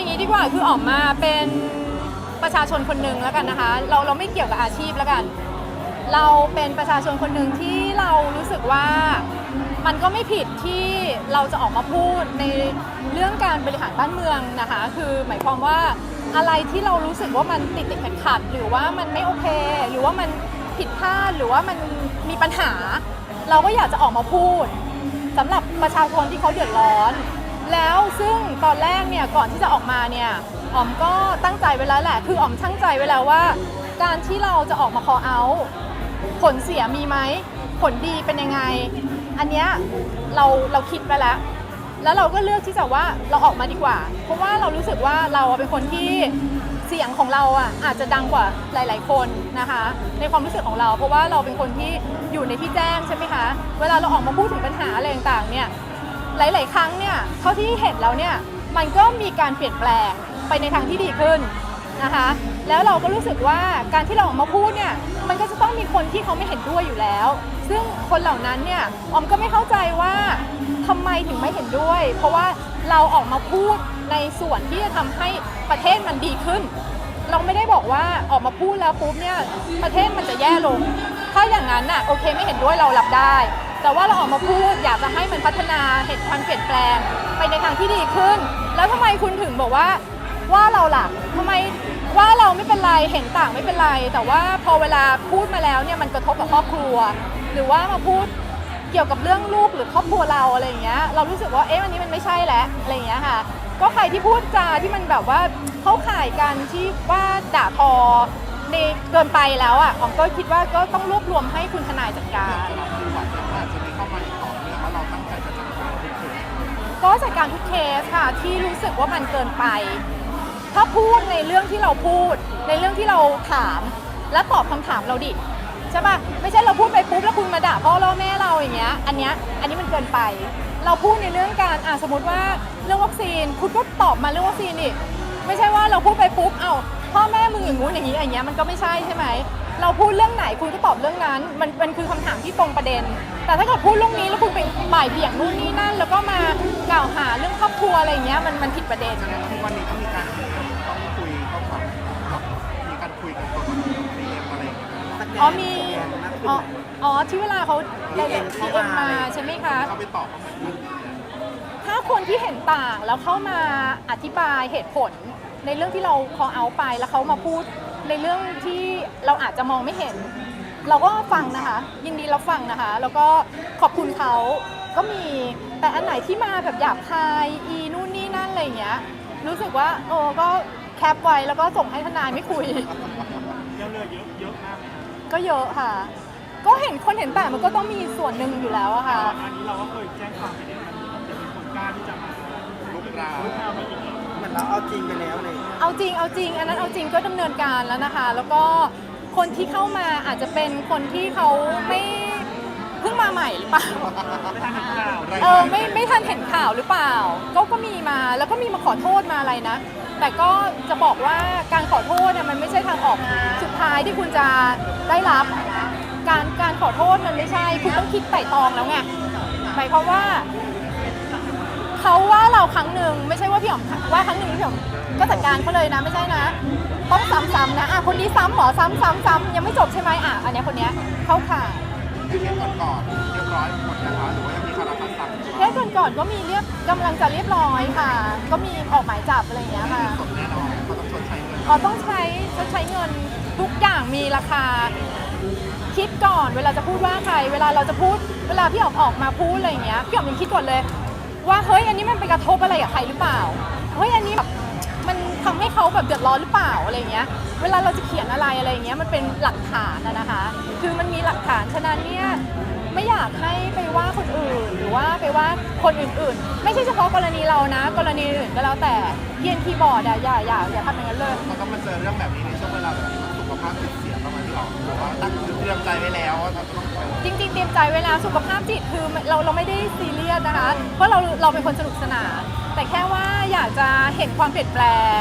อย่างนี้ดีกว่าคือออกมาเป็นประชาชนคนหนึ่งแล้วกันนะคะ เราเราไม่เกี่ยวกับอาชีพแล้วกัน เราเป็นประชาชนคนหนึ่งที่เรารู้สึกว่ามันก็ไม่ผิดที่เราจะออกมาพูดในเรื่องการบริหารบ้านเมืองนะคะ คือหมายความว่าอะไรที่เรารู้สึกว่ามันติดติดขัดขัดหรือว่ามันไม่โอเค หรือว่ามันผิดพลาดหรือว่ามันมีปัญหา เราก็อยากจะออกมาพูดสำหรับประชาชนที่เขาเดือดร้อน แล้วซึ่งตอนแรกเนี่ยก่อนที่จะออกมาเนี่ยอ๋อมก็ตั้งใจไว้แล้วแหละ คืออ๋อมตั้งใจไว้แล้วว่า การที่เราจะออกมา call out ผลเสียมีไหมผลดีเป็นยังไง อันเนี้ยเราเราคิดไปแล้ว แล้วเราก็เลือกที่จะว่าเราออกมาดีกว่า เพราะว่าเรารู้สึกว่าเราเป็นคนที่เสียงของเราอะอาจจะดังกว่าหลาย ๆ คนนะคะ ในความรู้สึกของเรา เพราะว่าเราเป็นคนที่อยู่ในที่แจ้งใช่ไหมคะ เวลาเราออกมาพูดถึงปัญหาอะไรต่างๆเนี่ย หลาย ๆ ครั้งเนี่ยเท่าที่เห็นแล้วเนี่ยมันก็มีการเปลี่ยนแปลงไปในทางที่ดีขึ้นนะคะแล้วเราก็รู้สึกว่าการที่เราออกมาพูดเนี่ยมันก็จะต้องมีคนที่เขาไม่เห็นด้วยอยู่แล้ว ซึ่งคนเหล่านั้นเนี่ยออมก็ไม่เข้าใจว่าทำไมถึงไม่เห็นด้วย เพราะว่าเราออกมาพูดในส่วนที่จะทำให้ประเทศมันดีขึ้น เราไม่ได้บอกว่าออกมาพูดแล้วปุ๊บเนี่ยประเทศมันจะแย่ลง ถ้าอย่างนั้นน่ะโอเคไม่เห็นด้วยเรารับได้ แต่ว่าเราออกมาพูดอยากจะให้มันพัฒนาเห็นความเปลี่ยนแปลง ไปในทางที่ดีขึ้น แล้วทำไมคุณถึงบอกว่าว่าเราล่ะทำไมว่าเราไม่เป็นไรเห็นต่างไม่เป็นไร แต่ว่าพอเวลาพูดมาแล้วเนี่ยมันกระทบกับครอบครัว หรือว่ามาพูดเกี่ยวกับเรื่องลูกหรือครอบครัวเราอะไรอย่างเงี้ยเรารู้สึกว่าเอ๊ะอันนี้มันไม่ใช่แล้วอะไรอย่างเงี้ยค่ะ ก็ใครที่พูดจาที่มันแบบว่าเข้าข่ายกันที่ว่าด่าทอ ในเกินไปแล้วอะออมก็คิดว่าก็ต้องรวบรวมให้คุณทนายจัดการเราคือหวังว่าอาจจะมีเข้ามาตอบเนี่ยเขาเราตั้งใจจะจัดการทุกคดีก็จัดการทุกเคสค่ะที่รู้สึกว่ามันเกินไป ถ้าพูดในเรื่องที่เราพูด ในเรื่องที่เราถามและตอบคำถามเราดิใช่ปะไม่ใช่เราพูดไปปุ๊บแล้วคุณมาด่าพ่อล่อแม่เราอย่างเงี้ยอันเนี้ยอันนี้มันเกินไป เราพูดในเรื่องการอะสมมติว่าเรื่องวัคซีนคุณก็ตอบมาเรื่องวัคซีนดิไม่ใช่ว่าเราพูดไปปุ๊บเอ้า พ่อแม่มึงอย่างงู้นอย่างนี้อย่างเงี้ยมันก็ไม่ใช่ใช่ไหมเราพูดเรื่องไหนคุณก็ตอบเรื่องนั้น มันมันคือคำถามที่ตรงประเด็น แต่ถ้าเกิดพูดเรื่องนี้แล้วคุณไปบ่ายเบี่ยงนู่นนี่นั่น แล้วก็มากล่าวหาเรื่องครอบครัวอะไรอย่างเงี้ยมันมันผิดประเด็น ฉะนั้นทุกวันนี้ก็มีการต้องคุยต้องแบบมีการคุยกันตัวเรียนอะไรอย่างเงี้ยอ๋อมีอ๋ออ๋อที่เวลาเขาไดเรกทีเอ็มมาใช่ไหมคะ เขาไปตอบเขามัน ถ้าคนที่เห็นต่างแล้วเข้ามาอธิบายเหตุผล ในเรื่องที่เราคอเอาไปแล้วเขามาพูดในเรื่องที่เราอาจจะมองไม่เห็น เราก็ฟังนะคะ ยินดีรับฟังนะคะ แล้วก็ขอบคุณเขาก็มีแต่อันไหนที่มาแบบหยาบคายอีนู่นนี่นั่นอะไรอย่างเงี้ย รู้สึกว่าเออก็แคปไว้แล้วก็ส่งให้ทนายไม่คุย เยอะเลยเยอะเยอะมากไหมครับก็เยอะค่ะ ก็เห็นคนเห็นต่างมันก็ต้องมีส่วนหนึ่งอยู่แล้วอะค่ะก่อนหน้านี้เราก็เคยแจ้งความไปเนี่ยมันจะมีคนกล้าที่จะมาลุกราวลุกเอาไปอีกเหมือน เราเอาจริงไปแล้วเลยเอาจริงเอาจริง อันนั้นเอาจริงก็ดำเนินการแล้วนะคะ แล้วก็คนที่เข้ามาอาจจะเป็นคนที่เขาไม่เพิ่งมาใหม่หรือเปล่าไม่ทันเห็นข่าวเออไม่ไม่ทันเห็นข่าวหรือเปล่า ก็ก็มีมาแล้วก็มีมาขอโทษมาอะไรนะ แต่ก็จะบอกว่าการขอโทษเนี่ยมันไม่ใช่ทางออกสุดท้ายที่คุณจะได้รับ การการขอโทษมันไม่ใช่ คุณต้องคิดไต่ตรองแล้วไงหมายความว่า เขาว่าเราครั้งหนึ่งไม่ใช่ว่าพี่หอมว่าครั้งหนึ่งพี่หอมก็จัดการเขาเลยนะไม่ใช่นะ ต้องซ้ำๆนะอะคนนี้ซ้ำหมอซ้ำซ้ำซ้ำยังไม่จบใช่ไหมอะอันเนี้ยคนเนี้ยเข้าข่ายเคสก่อนๆเรียบร้อยหมดนะคะหรือว่ายังมีคาราคาซังอยู่แค่ก่อนๆก็มีเรียบกำลังจะเรียบร้อยค่ะ ก็มีออกหมายจับอะไรอย่างเงี้ยค่ะ สดแน่นอนเขาต้องชดใช้เงิน อ๋อต้องใช้ชดใช้เงินทุกอย่างมีราคา คิดก่อนเวลาจะพูดว่าใคร เวลาเราจะพูด เวลาพี่ออกออกมาพูดอะไรอย่างเงี้ยพี่ออกยังคิดก่อนเลย ว่าเฮ้ยอันนี้มันไปกระทบอะไรกับใครหรือเปล่าเฮ้ยอันนี้แบบมันทำให้เขาแบบเดือดร้อนหรือเปล่าอะไรเงี้ย เวลาเราจะเขียนอะไรอะไรเงี้ยมันเป็นหลักฐานนะนะคะ คือมันมีหลักฐานฉะนั้นเนี่ยไม่อยากให้ไปว่าคนอื่นหรือว่าไปว่าคนอื่นๆ ไม่ใช่เฉพาะกรณีเรานะ กรณีอื่นก็แล้วแต่เยียนคีย์บอร์ดอะอย่าอย่าอย่าทำอย่างนั้นเลยเขาต้องมาเจอเรื่องแบบนี้ในช่วงเวลา ใจเวลาสุขภาพจิตคือเราเราไม่ได้ซีเรียสนะคะ เพราะเราเราเป็นคนสนุกสนาน แต่แค่ว่าอยากจะเห็นความเปลี่ยนแปลง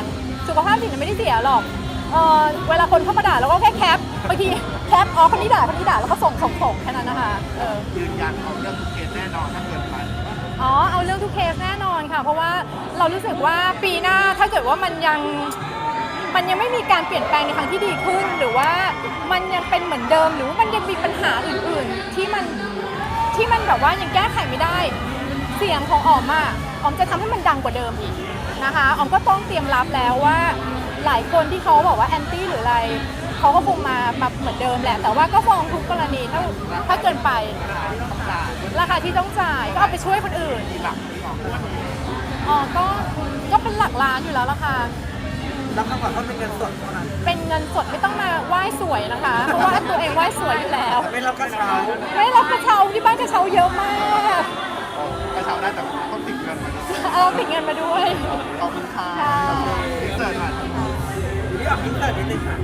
สุขภาพจิตเนี่ยไม่ได้เสียหรอกเออเวลาคนเข้ามาด่าเราก็แค่แคปบางทีแคปอ๋อคนนี้ด่าคนนี้ด่าแล้วก็ส่งส่งส่งแค่นั้นนะคะเออยืนยันเอาเรื่องทุกเคสแน่นอนถ้าเกินไปอ๋อเอาเรื่องทุกเคสแน่นอนค่ะ เพราะว่าเรารู้สึกว่าปีหน้าถ้าเกิดว่ามันยัง มันยังไม่มีการเปลี่ยนแปลงในทางที่ดีขึ้น หรือว่ามันยังเป็นเหมือนเดิม หรือว่ามันยังมีปัญหาอื่นๆ ที่มันที่มันแบบว่ายังแก้ไขไม่ได้ เสียงของออมอะออมจะทำให้มันดังกว่าเดิมอีกนะคะออมก็ต้องเตรียมรับแล้วว่า หลายคนที่เขาบอกว่าแอนตี้หรืออะไรเขาก็คงมามาเหมือนเดิมแหละ แต่ว่าก็ฟ้องทุกกรณีถ้าถ้าเกินไปราคาที่ต้องจ่ายก็เอาไปช่วยคนอื่นอ๋อก็ก็เป็นหลักล้านอยู่แล้วล่ะค่ะ รับคำขอโทษเป็นเงินสดเท่านั้นเป็นเงินสดไม่ต้องมาไหว้สวยนะคะ เพราะว่าตัวเองไหว้สวยอยู่แล้ว ไม่รับกระเช้าไม่รับกระเช้าที่บ้านกระเช้าเยอะมากกระเช้าได้แต่ต้องติดเงินมาด้วยเอาปิดเงินมาด้วยขอบคุณค่ะค่ะอินเสิร์ตหน่อยพี่ออกอินเตอร์นิดนึงค่ะ